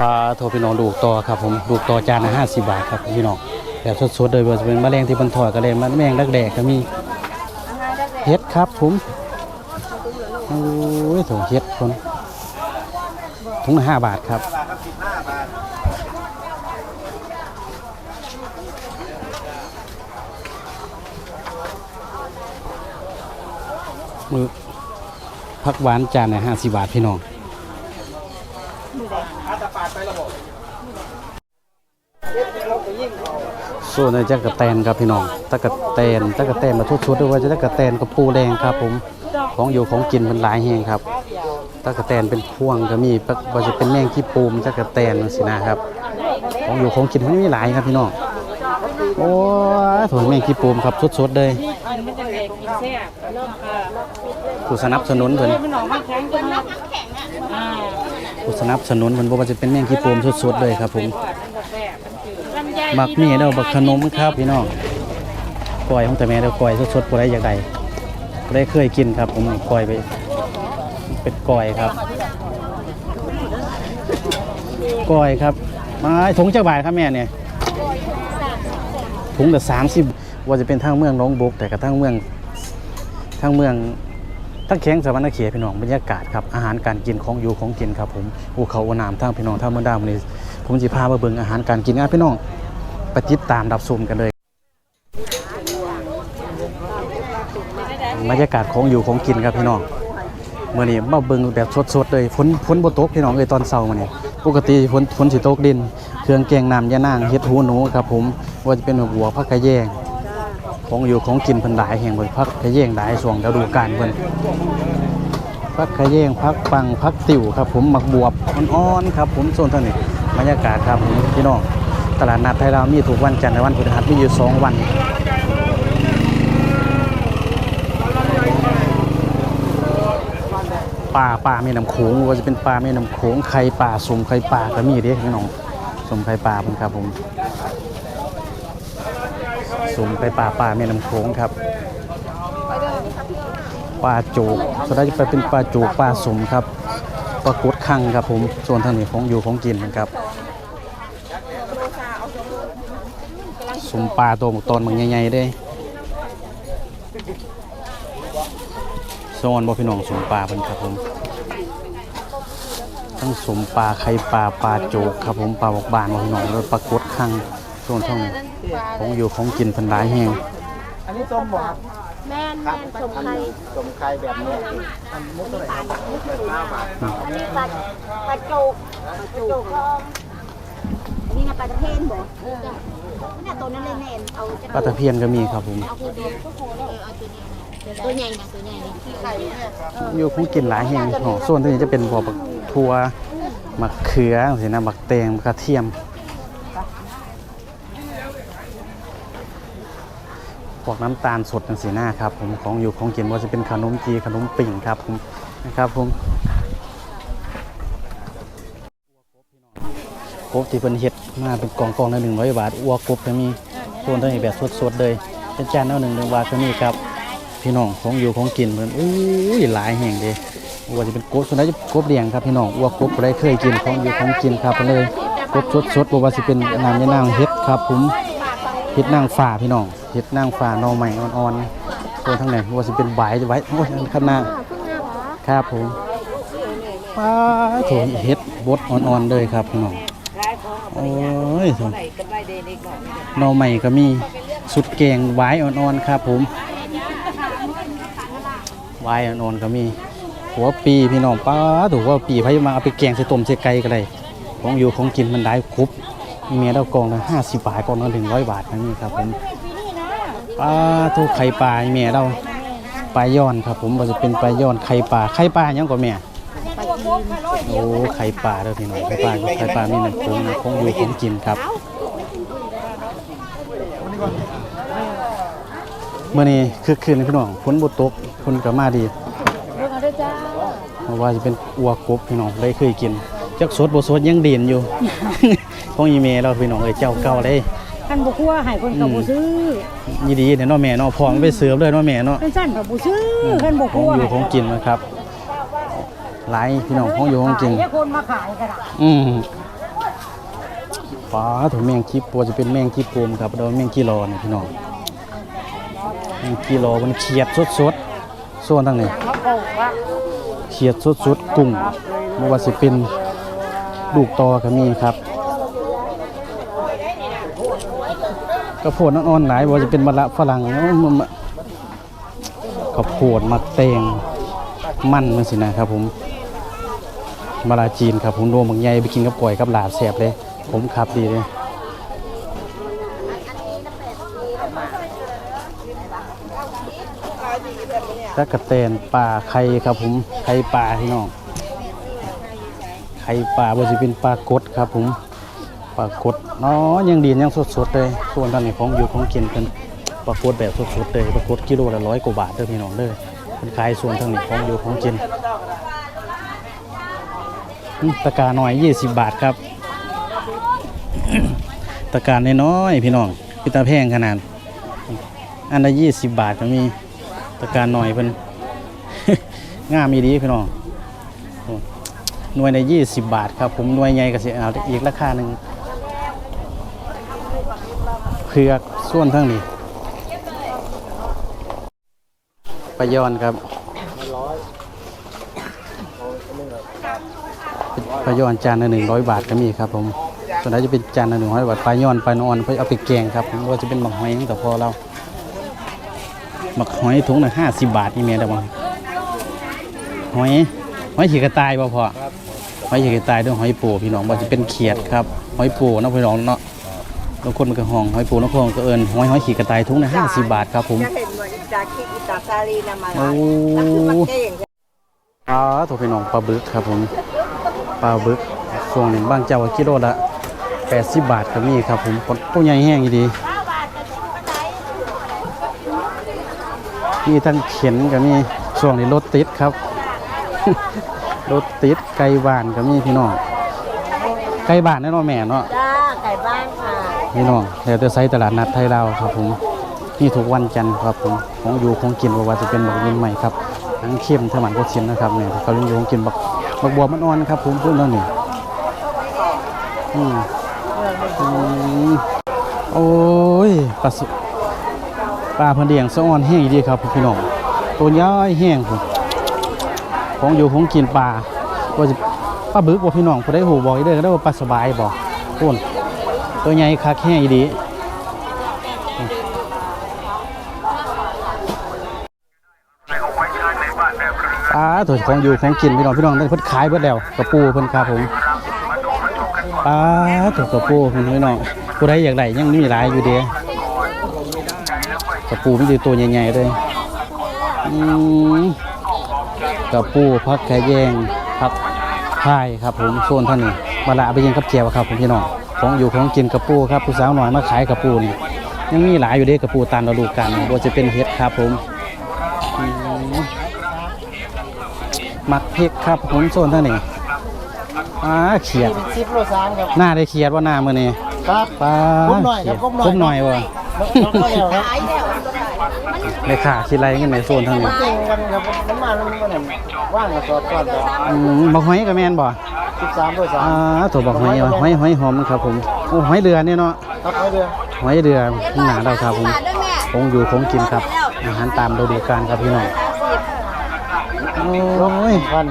ปลาโทพี่น้องดูกต่อครับผมดูกต่อจานละห้าสิบบาทครับพี่น้องแบบสดๆเลยว่าจะเป็นมะแมลงที่บนถอดกระเลนแมงรักแดกก็มีเฮ็ดครับผมโอ้ยถุงเฮ็ดคนถุงละห้าบาทครับมือผักหวานจานละห้าสิบบาทพี่น้อง ส่วนในจักรแตนครับพี่น้องตะกะแตนตะกะแตนมาทุดๆด้วยว่าจะตะกะแตนกับปูแดงครับ ผมของอยู่ของกินมันหลายแห่งครับตะกะแตนเป็นพวงก็มีปะว่าจะเป็นแมงขี้ปูมตะกะแตนสินะครับ ของอยู่ของกินมันมีหลายครับพี่น้องโอ้ถุงแมงขี้ปูมครับสดๆเลยกินมันจะเด็กกินแซ่บเริ่มค่ะผู้สนับสนุนเพิ่น มันออกมาแข็งจังนะอ่าผู้สนับสนุนเพิ่นบ่ว่าจะเป็นแมงขี้ปูมสดๆเลยครับผมมันจะแซ่บมันจืดลำไยมักมีเด้อบักขนมครับพี่น้องก้อยของแต่แม่เด้อก้อยสดๆบ่ได้อยากได้บ่ได้เคยกินครับ ผมก้อยไป เป็นก้อยครับก้อยครับมาถุงจักบาทครับแม่เนี่ยถุงละ30ว่าจะเป็นทางเมืองหน้องบกแต่กับทางเมืองทางเมือง ทั้งแข้งสวรรณเขตพี่น้องบรรยากาศครับอาหารการกินของอยู่ของกินครับผมภูเขาอน้ำทางพี่น้องทางเมืองดาวมื้อนี้ผมสิพามาเบิ่งอาหารการกินอะพี่น้องไปติดตามรับชมกันเลย บรรยากาศของอยู่ของกินครับพี่น้องเมื่อนี้มาเบิ่งแบบสดๆเลยฝนฝนบ่ตกพี่น้องเอ้ยตอนเช้ามื้อนี้ปกติฝนฝนสิตกดิน เครื่องแกงน้ำยะนางเฮ็ดหูหนูครับผมว่าจะเป็นหัวผักกระแยง ของอยู่ของกินเพิ่นหลายแห่งเพิ่นผักกระแยงหลายช่วงฤดูกาลเพิ่นผักกระแยงผักปังผักติ๋วครับ ผมหมักบวบอ่อนๆครับผมโซนเท่านี้บรรยากาศครับผมพี่น้องตลาดนัดไทยเรามีทุกวันจันทร์และวันพฤหัสมีอยู่สองวันป่าป่าแม่น้ำโขงว่าจะเป็นป่าแม่น้ำโขงไข่ป่าสมไข่ป่าก็มีเด้พี่น้องสมไข่ป่าเป็นครับผม สมไข่ป่าป่าแม่น้ำโขงครับปลาโจกส่วนใหญ่จะไปเป็นปลาจกปลาสมครับปลากดคังครับผมส่วนทางนี้ของอยู่ของกินนะครับสมปลาตัวตอนมันใหญ่ๆได้โซนบ่พี่น้องสมปลาเป็นครับผมทั้งสมปลาไข่ปลาปลาโจกครับผมปลาบอกบานบ่พี่น้องแล้วปลากดคัง โซนท่องของอยู่ของกินเพันหลายแห้งอันนี้ส้มบ่ครับแม่นแม่นสมไข่ส้มไข่แบบนี้อันมุกเท่าไหร่ครับห้าบาทอันนี้ปลาปลาโจกปลาโจกทองอันนี้นะปลาตะเพียนบ่เนี่ยตัวนั้นเลยแน่นเอาจะปลาตะเพียนก็มีครับผมเอาตัวเดียวเออเอาตัวนี้นะตัวใหญ่นะตัวใหญ่นี่ไข่เนี่ยอยู่ของกินหลายแห้งอ๋อส่วนที่นี้จะเป็นพวกบักทั่วมะเขือสินะบักแตงบักกระเทียม วกน้ำตาลสดจังสีหน้าครับผมของอยู่ของกินว่าจะเป็นขนมจีขนมปิ่งครับผมนะครับผมกบที่เป็นเห็ดมาเป็นกล่องกล่องละหนึ่งร้อยบาทอ้วกกบก็มีส่วนตัวนี้แบบสดๆเลยเป็นจานละหนึ่งหนึ่งบาทก็มีครับ พี่น้องของอยู่ของกินเหมือนอุ้ยหลายแห่งเลยว่าจะเป็นกบส่วนใหญ่จะกบเลี้ยงครับพี่น้องอ้วกกบได้เคยกินของอยู่ของกินครับเลยกบสดๆบ่ว่าจะเป็นน้ำยะนางเห็ดครับผมเห็ดนางฟ้าพี่น้อง เห็ดนางฟ้าหนอใหม่อ่อนๆตัวทั้งไหนว่าสิเป็นใบจะไว้โอ้ยข้างหน้าครับผมป้าโถเห็ดบดอ่อนๆเลยครับพี่น้องโอ้ยถนอใหม่ก็มีสุดแกงไว้อ่อนๆครับผมไว้อ่อนๆก็มีหัวปีพี่น้องป้าถูกว่าปีพายมาเอาไปแกงใส่ต้มใส่ไก่ก็ได้ของอยู่ของกินมันได้ครบเมียเรากองละห้าสิบบาทกองละหนึ่งร้อยบาทนั่นนี่ครับผม ปลาทูไข่ปลาเมียเราปลาย้อนครับ ผมว่าจะเป็นปลาย้อนไข่ปลาไข่ปลาหยังกว่าแม่โอ้ไข่ปลาเด้อพี่น้องไข่ปลาไข่ปลามีน้ำโค้งน้ำโค้งอยู่ของกินครับเมื่อนี้คือคืนพี่น้องฝนบ่ตกฝนก็มาดีเรื่องอะม้าเพราะว่าจะเป็นอัวกบพี่น้องได้เคยกินจักสดบ่สดยังเด่นอยู่ของอีเมเราพี่น้องเอ้ยเจ้าเก่าเลย ท่านบ่คั่วให้คนกับบ่ซื้อยี่ดีเนี่ยเนาะแม่เนาะพองไปเสิร์ฟเลยเนาะแม่เนาะเป็นสั้นกับบ่ซื้อท่านบ่ของคั่วอยู่ของกินนะครับหลายพี่น้องของอยู่ของกินให้คนมาขายกันอะอืมฟ้าถุงแมงคีปัวจะเป็นแมงคีปูมครับโดนแมงกีรอเนี่ยพี่น้องแมงกีรอมันเขียดสดๆส่วนทางนี้เขียดสดๆกุ้งไม่ว่าสิเป็นลูกตอก็มีครับ กระโพดอ่อนๆหลายว่าจะเป็นมะละฝรั่งมันกระโพดมักแตงมันมันสินะครับผมมะลาจีนครับผมรวมบางใหญ่ไปกินกับก๋วยกับหลาบแซ่บเลย ผมขับดีเลยตะกะแตนป่าไข่ครับผมไข่ป่าพี่น้องไข่ป่าบ่สิเป็นปลากดครับผม ปลากดเนาะยังดียังสดๆเลยส่วนตอนนี้ของอยู่ของกินเป็นปลากดแบบสดๆเลยปลากดกิโลละร้อยกว่าบาทเด้อพี่น้องเด้อเป็นขายส่วนทางนี้ของอยู่ของกินตะกาหน่อย20บบาทครับตะการน้อยๆพี่น้องพิตาแพงขนาด อันละ20บบาทก็มีตะการหน่อยเป็นงามีดีพี่น้องหน่วยในยี่สิบบาทครับ ผมหน่วยใหญ่ก็สิเอาอีกราคาหนึ่ง ผือกส่วนทั้งนี้ปลายอนครับปลายอนจานละหนึ่งร้อยบาทก็มีครับผมส่วนใหญ่จะเป็นจานละหนึ่งร้อยบาทปลายอนปลานอนเพื่อเอาไปแกงครับผมว่าจะเป็นหมักหอยแต่พอเราหมักหอยถุงละห้าสิบบาทนี่แม่ได้บ่หอยหอยขีกระต่ายบ่พอหอยขีกระต่ายด้วยหอยปูพี่น้องบ่าจะเป็นเขียดครับหอยปูนะพี่น้องเนาะ บางคนมันก็ห้องหอยปูนางคนก็เอิ้นหอยหอยขีกระต่ายถุงละห้าสิบบาทครับผมจะเห็นว่าอิตาคิอิตาซาลีนามาโอ้นั่นคือมันเก่งปลาตัวพี่น้องปลาบึกครับผมปลาบึกช่วงนี้บางเจ้าก็กิโลละ80บาทก็มีครับผมตัวใหญ่แห้งอีดีมีทั้งเข็นก็มีช่วงนี้รถติดครับรถติดไก่บ้านก็มีพี่น้องไก่บ้านแน่นอนแม่เนาะจ้าไก่บ้านค่ะ พี่น้องแล้วแต่ไซต์ตลาดนัดไทยลาวครับผมนี่ทุกวันจันทร์ครับผมของอยู่ของกินว่าจะเป็นบักยินใหม่ครับทั้งเข้มทั้งหมันก็ชินนะครับเนี่ยเขาเลี้ยงอยู่ของกินบักบักบัวมันอ่อนครับผมพูดแล้วนี่อืมอืมโอ้ยปลาสปลาเพันเดียงสะอ่อนแห้งอีดีครับพี่น้องตัวย้ายแห้งผมของอยู่ของกินปลาว่าจะปลาบึกว่าพี่น้องผู้ได้หูบอกอีเด้ก็ได้ว่าปลาสบายบอกพูน ตัวใหญ่คักแห้งดีปลาตัวของอยู่ของกินพี่น้องพี่น้องได้เพิ่นขายเบิดแล้วกระปูเพิ่นครับผมปลาตัวกระปูพี่น้องผู้ใดอยากได้ยังมีหลายอยู่เด้กระปูมีแต่ตัวใหญ่ๆเลยกระปูพักแขยงพักพายครับผมโซนท่านนี้ มาละเอาไปยิงกับเจียวครับผมพี่น้องของอยู่ของกินกระปูครับผู้สาวหน่อยมาขายกระปูนี่ยังมีหลายอยู่เด้กระปูตามฤดูกาลว่าจะเป็นเห็ดครับผมอืมมักเพกครับผมโซนท่านนี่อ่าเขียดสิบโลสามครับหน้าได้เขียดว่าหน้ามือนี่ครับปลาก้มหน่อยครับก้มหน่อยก้มหน่อยว่ะน้องก็แล้วครับเลยขาคิดอะไรกันในโซนท่านนี้เก่งกันครับน้ำมันมันมันว่างกับสอดก่อนครับอืมบักหอยกับแมนบ่ สิบสามโลสามอ่าตัวบักหอยว่ะหอยหอยหอมครับผมโอ้หอยเรือเนี่ยเนาะครับไม่เดือหอยเรือหนาเราครับผมคงอยู่คงกินครับ อาหารตามฤดูกาลครับพี่น้องโอ้ยพัน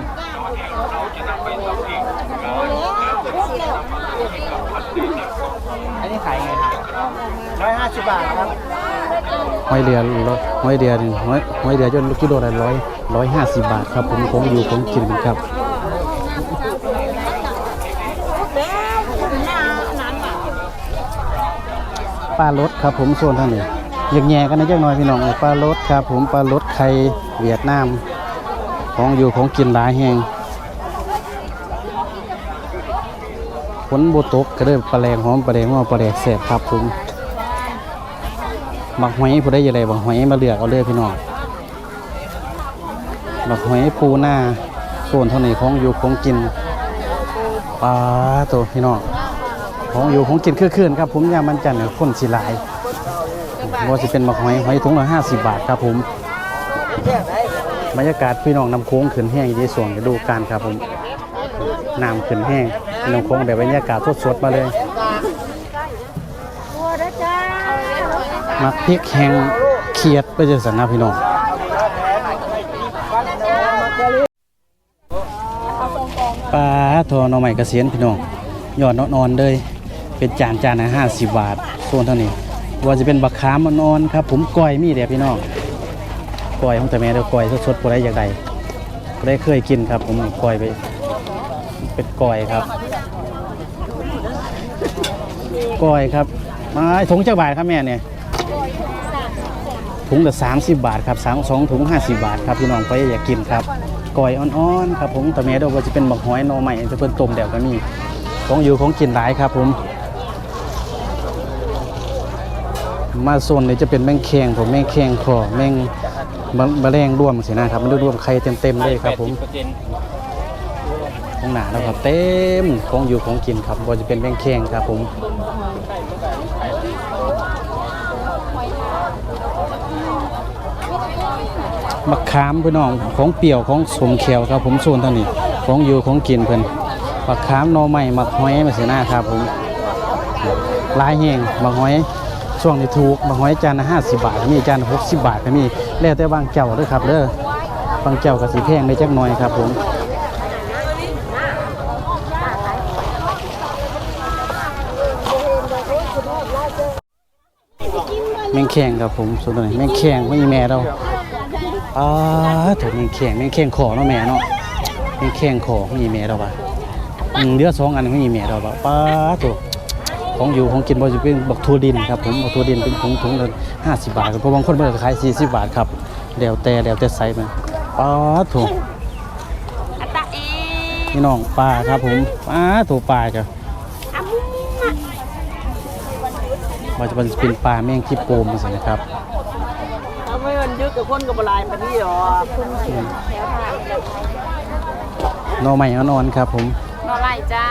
อันนี้ขายไงครับร้อยห้าสิบบาทครับหอยเรือร้อยหอยเรือนี่หอยหอยเรือจนกิโลละร้อยร้อยห้าสิบบาทครับผมคงอยู่คงกินครับ ปลารสครับผมส่วนท่านนี้อยากแย่กันนะจักหน่อยพี่น้องปลารสครับผมปลารสไข่เวียดนามของอยู่ของกินหลายแห่งฝนบตกก็เลยปลาแรงหอมปลาแดงว่าปลาแดกแสบครับผมบักหอยผู้ได้ยังไงบักหอยมาเลือกเอาเลยพี่น้องบักหอยปูหน้าส่วนเท่านี้ของอยู่ของกินปลาตัวพี่น้อง ของอยู่ของกินคือคืนครับผมยามันจันทร์คนสีลายว่าจะเป็นมะหอยหอยถุงละห้าสิบบาทครับผมบรรยากาศพี่น้องนำโค้งขึ้นแห้งยี่ส่วงดูการครับผมน้ำขึ้นแห้งนำโค้งแบบบรรยากาศสดๆมาเลยมักพริกแห้งเขียดไปเจอสันนะพี่น้องปลาทอนอใหม่กระเซียนพี่น้องหยอดนอนเลย เป็นจานจานละ50บบาทโซนเท่านี้ว่าจะเป็นบักขามนอนๆครับ ผมก้อยมีเด้อพี่น้องก้อยของแต่แม่เด้อก้อยสดๆบ่ได้อยากได้บ่ได้เคยกินครับ ผมก้อยไป เป็นก้อยครับก้อยครับมาถุงจักบาทครับแม่เนี่ยถุงละ30บาทครับสามสองถุง50บาทครับพี่น้องไปอยากกินครับก้อยอ่อนๆครับผมแต่แม่เด้อว่าจะเป็นบักหอยนอใหม่จะเพิ่นต้มแล้วก็มีของอยู่ของกินหลายครับผม มาโซนนี้จะเป็นแมงแคงผมแมงแคงคอแมงมะมะแรงร่วมสินะครับมันรวมไข่เต็มๆเลยครับผมของหนาแล้วครับเต็มของอยู่ของกินครับว่าจะเป็นแมงแคงครับผมมะขามพี่น้องของเปรี้ยวของสมเขียวครับผมโซนเท่านี้ของอยู่ของกินเพิ่นมะขามนอใหม่มะหอยมาสินะครับผมลายแห้งบางหอย ช่วงนี้ถูกบางหอยจานละห้าสิบบาทก็มีจานหกสิบบาทก็มีแล้วแต่บางเจ้าเด้วยครับเด้อบางเจ้าก็สีแพงได้จักหน่อยครับผมแมงแข้งครับผมส่วนตัวนี้แมงแข้งไม่มีแม่เราอ่าถูกแมงแข้งแมงแข้งขอเนาะแม่เนาะแมงแข้งขอไม่มีแม่เราปะอืมเดือดสองอันไม่มีแม่เราปะป้าถูก ของอยู่ของกินบ่จะเป็นบักทัวดินครับผมบักทัวดินเป็นถุงถุงละห้าสิบบาทครับเพราะบางคนเพิ่นก็ขายสี่สิบบาทครับเดี๋ยวแต่เดี๋ยวแต่ไซส์มันปลาถูกอัตตาเอพี่น้องปลาครับผมปลาถูกปลาจ้ะอามุมอะว่าจะเป็นปลาแมงขี้โปมสินะครับถ้าไม่มันยึดกับคนกับลายมันนี่หรอหน่อไม้อ่อนๆครับผม นอไรจ้า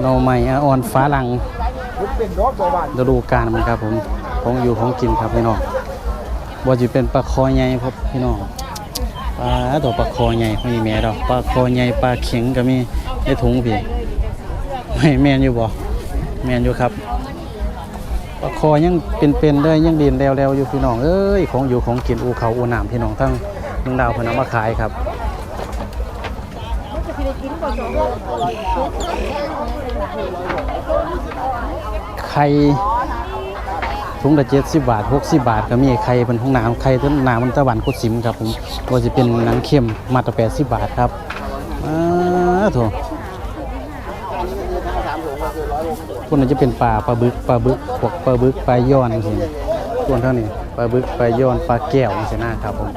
หน่อไม้อ่อนฟ้าลังฤดูกาลมันครับผมของอยู่ของกินครับพี่น้องว่จะเป็นปลาคอใหญ่ครับพี่น้องปลาตัวปลาคอใหญ่ไม่มีแม่ดอกปลาคอใหญ่ปลาเข็งก็มีในถุงพี่ไม่แม่นอยู่บ่แม่นอยู่ครับปลาคอยังเป็นๆเลยยังดินแล้วๆอยู่พี่น้องเอ้ยของอยู่ของกินอูเขาอูน้ำพี่น้องทั้งเมืองดาวพนเอามาขายครับ ไข่ถุงละเจ็ดสิบบาทหกสิบบาทก็มีไข่เป็นของหนามไข่ต้นหนามมันตะวันกุดสิมครับผมก็จะเป็นหนังเค็มมาตรแปดสิบบาทครับอ้าโถพวกนั้นจะเป็นปลาปลาบึกปลาบึกพวกปลาบึกปลาย้อนสิส่วนเท่านี้ปลาบึกปลาย้อนปลาแก้วสินะครับผม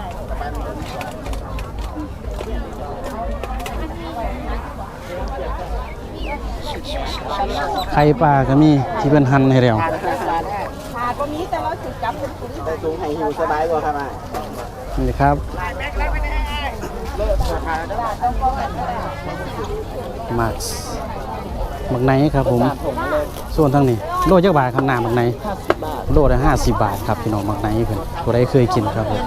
ข่ปลาก็มีที่เป็นหั่นให้แล้วได้สูงให้หิวสบายกว่าครับอะนี่ครับมักหมักไหนครับผม ส่วนทางนี้โลจักบาทครับหน้าหมักไหนโลละห้าสิบบาทครับพี่น้องหมักไหนเพิ่อนตัวใดเคยกินครับผม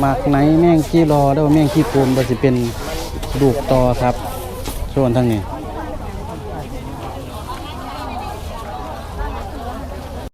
หมักไหนแม่งขี้รอแล้วแม่งขี้โกมก็จะเป็นลูกตอครับ ส่วนทางนี้